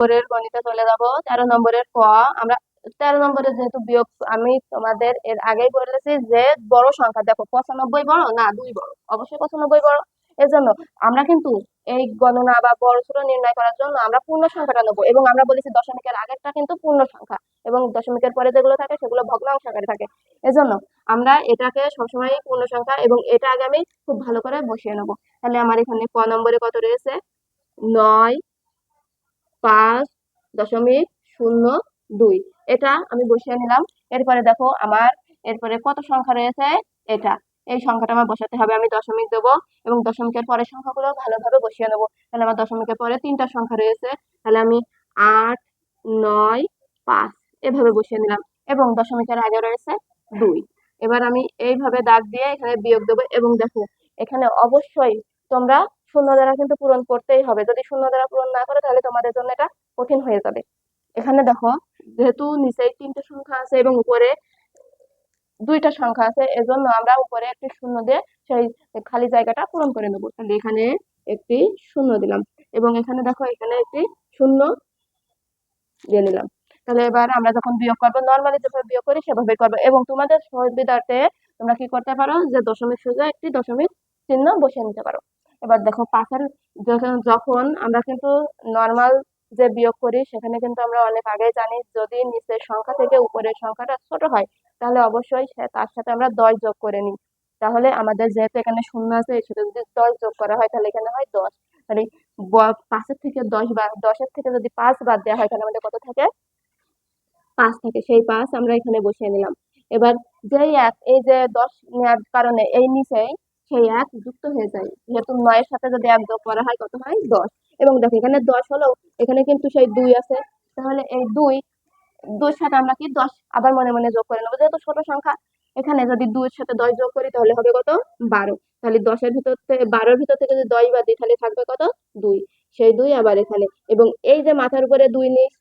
নম্বরের গণিতে চলে যাব। তেরো নম্বরের ক, আমরা তেরো নম্বরের যেহেতু বিয়োগ, আমি তোমাদের এর আগেই বলেছি যে বড় সংখ্যা, দেখো পঁচানব্বই বড় না দুই বড়, অবশ্যই পঁচানব্বই বড়। এজন্য আমরা কিন্তু এই গণনা বা বড় ছোট নির্ণয় করার জন্য আমরা পূর্ণ সংখ্যাটা নেব এবং আমরা বলেছি দশমিকের আগেরটা কিন্তু পূর্ণ সংখ্যা এবং দশমিকের পরে যেগুলো থাকে সেগুলো ভগ্নাংশ আকারে থাকে। এজন্য আমরা এটাকে সবসময় পূর্ণ সংখ্যা এবং এটা আগে আমি খুব ভালো করে বসিয়ে নেব। তাহলে আমার এখানে ক নম্বরে কত রয়েছে? নয়। পাঁচ দশমিক শূন্য দুই। এটা আমি বসিয়ে নিলাম। এরপরে দেখো আমার, এরপরে কত সংখ্যা রয়েছে? এটা। এই সংখ্যাটা আমার বসাতে হবে। আমি দশমিক দেবো এবং দশমিকের পরের সংখ্যাগুলো ভালোভাবে বসিয়ে নেব। তাহলে আমার দশমিকের পরে তিনটা সংখ্যা রয়েছে। তাহলে আমি আট, নয়, পাঁচ এভাবে বসিয়ে নিলাম এবং দশমিকের আগে রয়েছে দুই। এবার আমি এইভাবে দাগ দিয়ে এখানে বিয়োগ দেবো এবং দেখো, এখানে অবশ্যই তোমরা শূন্য দ্বারা কিন্তু পূরণ করতেই হবে। যদি শূন্য দ্বারা পূরণ না করো, তাহলে তোমাদের জন্য এটা কঠিন হয়ে যাবে। এখানে দেখো, যেহেতু নিচে তিনটে সংখ্যা আছে এবং উপরে দুইটা সংখ্যা আছে, এজন্য আমরা উপরে একটি শূন্য দিয়ে সেই খালি জায়গাটা পূরণ করে নেব। তাহলে এখানে একটি শূন্য দিলাম এবং এখানে দেখো, এখানে একটি শূন্য দিয়ে নিলাম। তাহলে এবার আমরা যখন বিয়োগ করব নর্মালি যেভাবে বিয়োগ করি সেভাবে করব। এবং তোমাদের সুবিধার্থে তোমরা কি করতে পারো, যে দশমিক সোজা একটি দশমিক চিহ্ন বসিয়ে নিতে পারো। এবার দেখো পাশের যখন আমরা কিন্তু নর্মাল যে বিয়োগ করি, সেখানে কিন্তু আমরা অনেক আগে জানি যদি নিচের সংখ্যা থেকে উপরের সংখ্যাটা ছোট হয়, তাহলে অবশ্যই তার সাথে আমরা দশ যোগ করে নিই। তাহলে আমাদের যেহেতু এখানে শূন্য আছে এর সাথে যদি দশ যোগ করা হয়, তাহলে এখানে হয় দশ। তাহলে পাঁচের থেকে দশ বাদ দশের থেকে যদি পাঁচ বাদ দেওয়া হয়, তাহলে আমাদের কত থাকে? পাঁচ থাকে। সেই পাঁচ আমরা এখানে বসিয়ে নিলাম। এবার যেই এক, এই যে দশ নেওয়ার কারণে এই নিচেই সেই এক যুক্ত হয়ে যায়। যেহেতু নয়ের সাথে যদি এক যোগ করা হয়, কত হয়? দশ। এবং দেখো, এখানে দশ হলেও, এখানে কিন্তু সেই দুই আছে। তাহলে এই দুই, দুইয়ের সাথে আমরা কি দশ আবার মনে মনে যোগ করে নেব। যেহেতু ছোট সংখ্যা, এখানে যদি দুইয়ের সাথে দশ যোগ করি, তাহলে হবে কত? বারো। তাহলে দশের ভিতর থেকে বারোর ভিতর থেকে যদি দশ বাদ দিই, তাহলে থাকবে কত? দুই। সেই দুই আবার এখানে। এবং এই যে মাথার উপরে দুই নিচ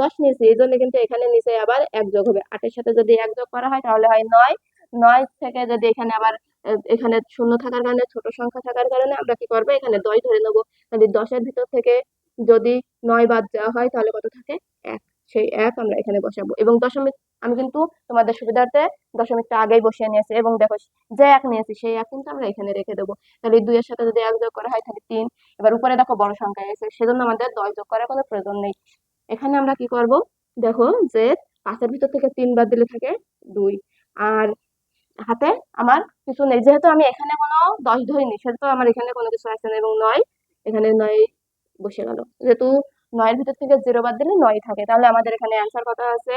দশ নিচে এই জন্য কিন্তু এখানে নিচে আবার এক যোগ হবে। আটের সাথে যদি এক যোগ করা হয়, তাহলে হয় নয়। নয় থেকে যদি এখানে আবার এখানে শূন্য থাকার কারণে, ছোট সংখ্যা থাকার কারণে আমরা কি করব? এখানে দশ ধরে নেব। তাহলে দশের ভিতর থেকে যদি নয় বাদ দেওয়া হয়, তাহলে কত থাকে? এক। সেই এক আমরা এখানে বসাবো। এবং দশমিক, আমি কিন্তু তোমাদের সুবিধার্থে দশমিকটা আগেই বসিয়ে নিয়েছি এবং দেখো যে এক নিয়েছি, সেই এক কিন্তু আমরা এখানে রেখে দেবো। তাহলে দুইয়ের সাথে যদি এক যোগ করা হয়, তাহলে তিন। এবার উপরে দেখো বড় সংখ্যা এসে সেজন্য আমাদের দশ যোগ করার কোনো প্রয়োজন নেই। এখানে আমরা কি করব? দেখো যে পাঁচের ভিতর থেকে তিন বাদ দিলে থাকে দুই। আর হাতে আমার কিছু নেই। যেহেতু আমি এখানে কোনো দশ ধরিনি, সেহেতু আমার এখানে কোনো কিছু আসে না এবং নয়, এখানে নয় বসে গেল। যেহেতু নয়ের ভিতর থেকে জিরো বাদ দিলে নয় থাকে। তাহলে আমাদের এখানে অ্যান্সার কত আছে?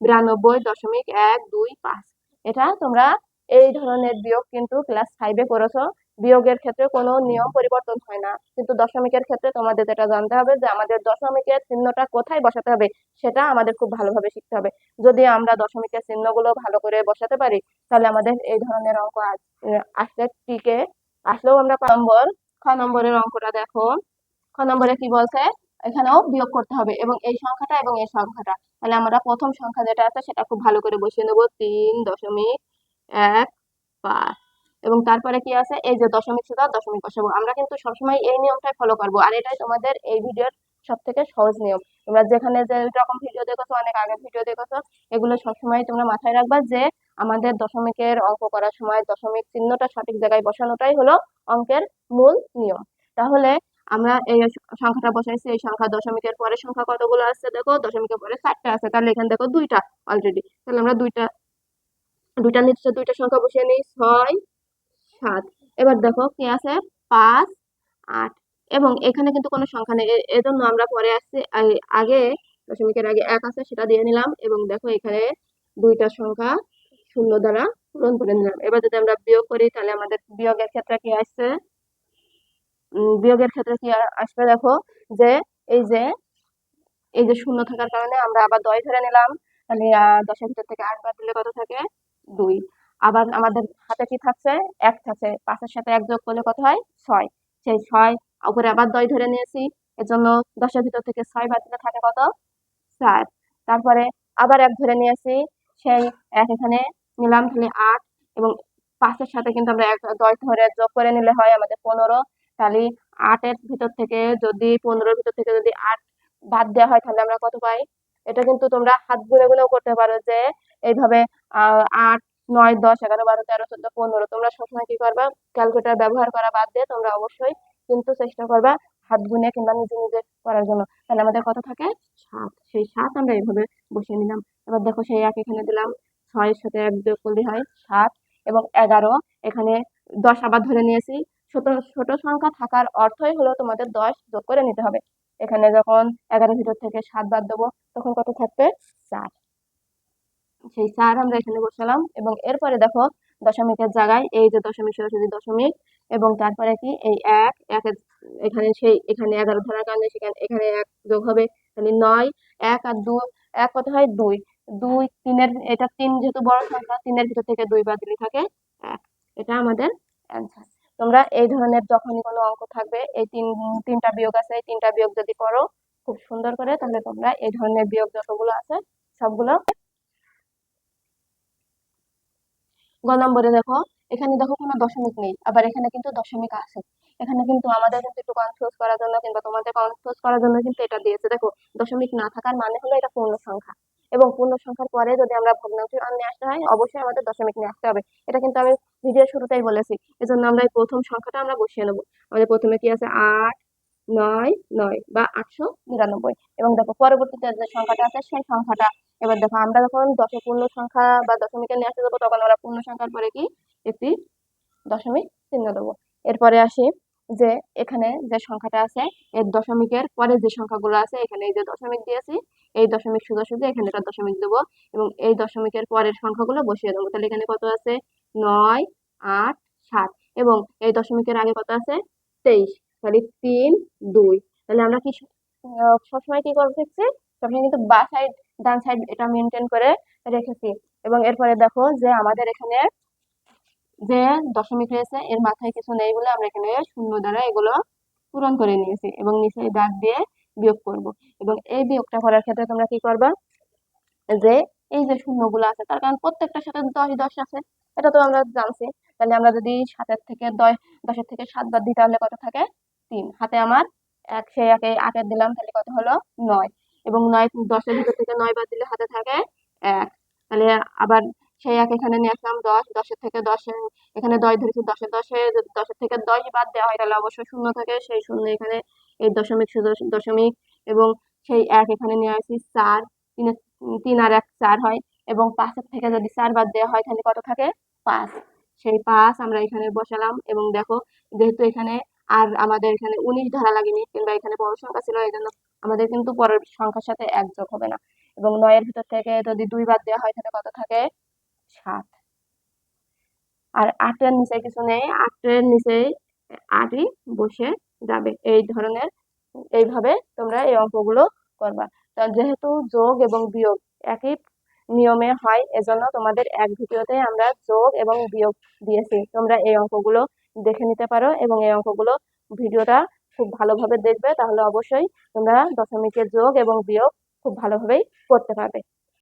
বিরানব্বই দশমিক এক দুই পাঁচ। এটা তোমরা এই ধরনের বিয়োগ কিন্তু ক্লাস ফাইভে করেছ। বিয়োগের ক্ষেত্রে কোনো নিয়ম পরিবর্তন হয় না। কিন্তু দশমিকের ক্ষেত্রে তোমাদের যেটা জানতে হবে যে আমাদের দশমিকের চিহ্নটা কোথায় বসাতে হবে সেটা আমাদের খুব ভালোভাবে শিখতে হবে। যদি আমরা দশমিকের চিহ্নগুলো ভালো করে বসাতে পারি তাহলে আমাদের এই ধরনের অঙ্ক আস- আসলে টিকে। আসলেও আমরা ক নম্বর খ নম্বরের অঙ্কটা দেখো। খ নম্বরে কি বলছে? এখানেও বিয়োগ করতে হবে এবং এই সংখ্যাটা এবং এই সংখ্যাটা। তাহলে আমরা প্রথম সংখ্যা যেটা আছে সেটা খুব ভালো করে বসিয়ে নেব। তিন দশমিক এক পাঁচ এবং তারপরে কি আছে? এই যে দশমিক ছিল দশমিক বসাবো। আমরা কিন্তু সবসময় এই নিয়মটাই ফলো করব। আর এটাই তোমাদের এই ভিডিওর সব থেকে সহজ নিয়ম। তোমরা যেখানে যে রকম ভিডিও দেখেছ, অনেক আগের ভিডিও দেখেছ, এগুলো সবসময় তোমরা মাথায় রাখবা যে আমাদের দশমিকের অঙ্ক করার সময় দশমিক চিহ্নটা সঠিক জায়গায় বসানোটাই হলো অঙ্কের মূল নিয়ম। তাহলে আমরা এই সংখ্যাটা বসাইছি, এই সংখ্যা দশমিকের পরের সংখ্যা কতগুলো আছে দেখো? দশমিকের পরে চারটে আছে, তাহলে এখানে দেখো দুইটা অলরেডি তাহলে আমরা দুইটা দুইটা নিচে দুইটা সংখ্যা বসিয়ে নিই। ছয় সাত। এবার দেখো কি আছে? পাঁচ, আট। এবং এখানে কিন্তু কোনো সংখ্যা নেই। এজন্য আমরা পরে আসছি। আগে দশমিকের আগে এক আছে, সেটা দিয়ে নিলাম। এবং দেখো এখানে দুইটা সংখ্যা শূন্য দ্বারা পূরণ করে নিলাম। এবার যদি আমরা বিয়োগ করি, তাহলে আমাদের বিয়োগের ক্ষেত্রে কি আসছে? বিয়োগের ক্ষেত্রে কি আসবে? দেখো যে এই যে এই যে শূন্য থাকার কারণে আমরা আবার দশ ধরে নিলাম। তাহলে দশের ভিতর থেকে আট বাদ দিলে কত থাকে? দুই। আবার আমাদের হাতে কি থাকছে? এক থাকছে। পাঁচের সাথে এক যোগ করলে কত হয়? ছয়। সেই ছয় উপরে আবার দশ ধরে নিয়েছি। এজন্য দশের ভিতর থেকে ছয় বাদ দিলে থাকে কত? চার। তারপরে আবার এক ধরে নিয়েছি। সেই এক এখানে নিলাম, তাহলে আট। এবং পাঁচের সাথে কিন্তু আমরা এক দশ ধরে যোগ করে নিলে হয় আমাদের পনেরো। তাহলে আটের ভিতর থেকে যদি পনেরোর ভিতর থেকে যদি আট বাদ দেওয়া হয়, তাহলে আমরা কত পাই? এটা কিন্তু তোমরা হাত গুনে গুনেও করতে পারো যে, এইভাবে আট নয়, দশ, এগারো, বারো, তেরো, চোদ্দ, পনেরো। তোমরা সবসময় কি করবা? ক্যালকুলেটার ব্যবহার করা বাদ দিয়ে তোমরা অবশ্যই কিন্তু চেষ্টা করবা হাত গুনে কিংবা নিজে নিজে করার জন্য। তাহলে আমাদের কত থাকে? সাত। সেই সাত আমরা এইভাবে বসিয়ে নিলাম। এবার দেখো সেই এক এখানে দিলাম। ছয়ের সাথে এক যোগ করলে হয় সাত এবং এগারো। এখানে দশ আবার ধরে নিয়েছি। ছোট ছোট সংখ্যা থাকার অর্থই হলো তোমাদের দশ যোগ করে নিতে হবে। এখানে যখন এগারো ভিতর থেকে সাত বাদ দেবো, তখন কত থাকবে? চার সেই চার আমরা এখানে বসালাম এবং এরপরে দেখো দশমিকের জায়গায় এই যে দশমিক, সরাসরি দশমিক এবং তারপরে কি? এই এক একের এখানে সেই, এখানে এগারো ধরার কারণে সেখানে, এখানে এক যোগ হবে তাহলে নয়, এক আর দু, এক কত হয়? দুই। দুই তিনের, এটা তিন যেহেতু বড় সংখ্যা, তিনের ভিতর থেকে দুই বাদ দিলে থাকে এক। এটা আমাদের অ্যান্সার তোমরা এই ধরনের যখনই কোনো অঙ্ক থাকবে, এই তিন, তিনটা বিয়োগ আছে, এই তিনটা বিয়োগ যদি করো, খুব সুন্দর করে, তাহলে তোমরা এই ধরনের বিয়োগ যতগুলো আছে, সবগুলো গ নম্বরে দেখো, এখানে দেখো কোনো দশমিক নেই, আবার এখানে কিন্তু দশমিক আছে। এখানে কিন্তু আমাদের কিন্তু একটু কনফিউজ করার জন্য কিংবা তোমাদের কনফিউজ করার জন্য কিন্তু এটা দিয়েছে। দেখো, দশমিক না থাকার মানে হলো এটা পূর্ণ সংখ্যা। এবং পূর্ণ সংখ্যার পরে যদি আমরা ভগ্নাংশ নিয়ে আসতে হয়, অবশ্যই আমাদের দশমিক নিয়ে আসতে হবে। এটা কিন্তু আমি ভিডিও শুরুতেই বলেছি। এজন্য আমরা এই প্রথম সংখ্যাটা আমরা বসিয়ে নেব। আমাদের প্রথমে কি আছে? আট নয় নয় বা আটশো নিরানব্বই। এবং দেখো পরবর্তীতে যে সংখ্যাটা আছে, সেই সংখ্যাটা এবার দেখো, আমরা যখন দশ পূর্ণ সংখ্যা বা দশমিকে নিয়ে আসতে যাব, তখন আমরা পূর্ণ সংখ্যার পরে কি? একটি দশমিক চিহ্ন দেবো। এরপরে আসি যে এখানে যে সংখ্যাটা আছে, এর দশমিকের পরে যে সংখ্যাগুলো আছে, এখানে এই যে দশমিক দিয়েছি, এই দশমিক সোজাসুজি এখানে একটা দশমিক দেবো এবং এই দশমিকের পরের সংখ্যাগুলো বসিয়ে দেবো। তাহলে এখানে কত আছে? নয়, আট, সাত এবং এই দশমিকের আগে কত আছে? তেইশ। তাহলে তিন, দুই। তাহলে আমরা কি সবসময় কি করে দেখছি সবসময় কিন্তু বা সাইড ডান সাইড এটা মেনটেন করে রেখেছি। এবং এরপরে দেখো যে আমাদের এখানে যে দশমিক রয়েছে, এর মাথায় কিছু নেই বলে আমরা এখানে শূন্য দ্বারা এগুলো পূরণ করে নিয়েছি এবং নিচে দাগ দিয়ে বিয়োগ করব। এবং এই বিয়োগটা করার ক্ষেত্রে তোমরা কি করবা? যে এই যে শূন্যগুলো আছে, তার কারণ প্রত্যেকটার সাথে দশ দশ আছে, এটা তো আমরা জানছি। তাহলে আমরা যদি সাতের থেকে দশ, দশের থেকে সাত বাদ দিই, তাহলে কত থাকে? তিন। হাতে আমার এক, সেই একে আটের দিলাম, তাহলে কত হলো? নয়। এবং নয় দশের ভিতর থেকে নয় বাদ দিলে হাতে থাকে এক। তাহলে আবার সেই এক এখানে নিয়ে আসলাম দশ। দশের থেকে দশে এখানে দশ ধরেছি দশে দশে, যদি দশের থেকে দশ বাদ দেওয়া হয়, তাহলে অবশ্যই শূন্য থাকে। সেই শূন্য এখানে এই দশমিক দশমিক এবং সেই এক এখানে নিয়ে আসি চার। তিনের তিন আর এক চার হয় এবং পাঁচের থেকে যদি চার বাদ দেওয়া হয়, তাহলে কত থাকে? পাঁচ। সেই পাঁচ আমরা এখানে বসালাম এবং দেখো, যেহেতু এখানে আর আমাদের এখানে উনিশ ধরা লাগেনি, কিংবা এখানে বড় সংখ্যা ছিল এই জন্য আমাদের কিন্তু পরের সংখ্যার সাথে এক যোগ হবে না। এবং নয়ের ভিতর থেকে যদি দুই বাদ দেওয়া হয়, তাহলে কত থাকে? সাত। আর আটের নিচে কিছু নেই, আটের নিচে আটই বসে যাবে। এই ধরনের, এইভাবে তোমরা এই অঙ্কগুলো করবা। যেহেতু যোগ এবং বিয়োগ একই নিয়মে হয়, এজন্য তোমাদের এক ভিডিওতে আমরা যোগ এবং বিয়োগ দিয়েছি। তোমরা এই অঙ্কগুলো দেখে নিতে পারো এবং এই অঙ্কগুলো ভিডিওটা খুব ভালোভাবে দেখবে, তাহলে অবশ্যই তোমরা দশমিকের যোগ এবং বিয়োগ খুব ভালোভাবেই করতে পারবে।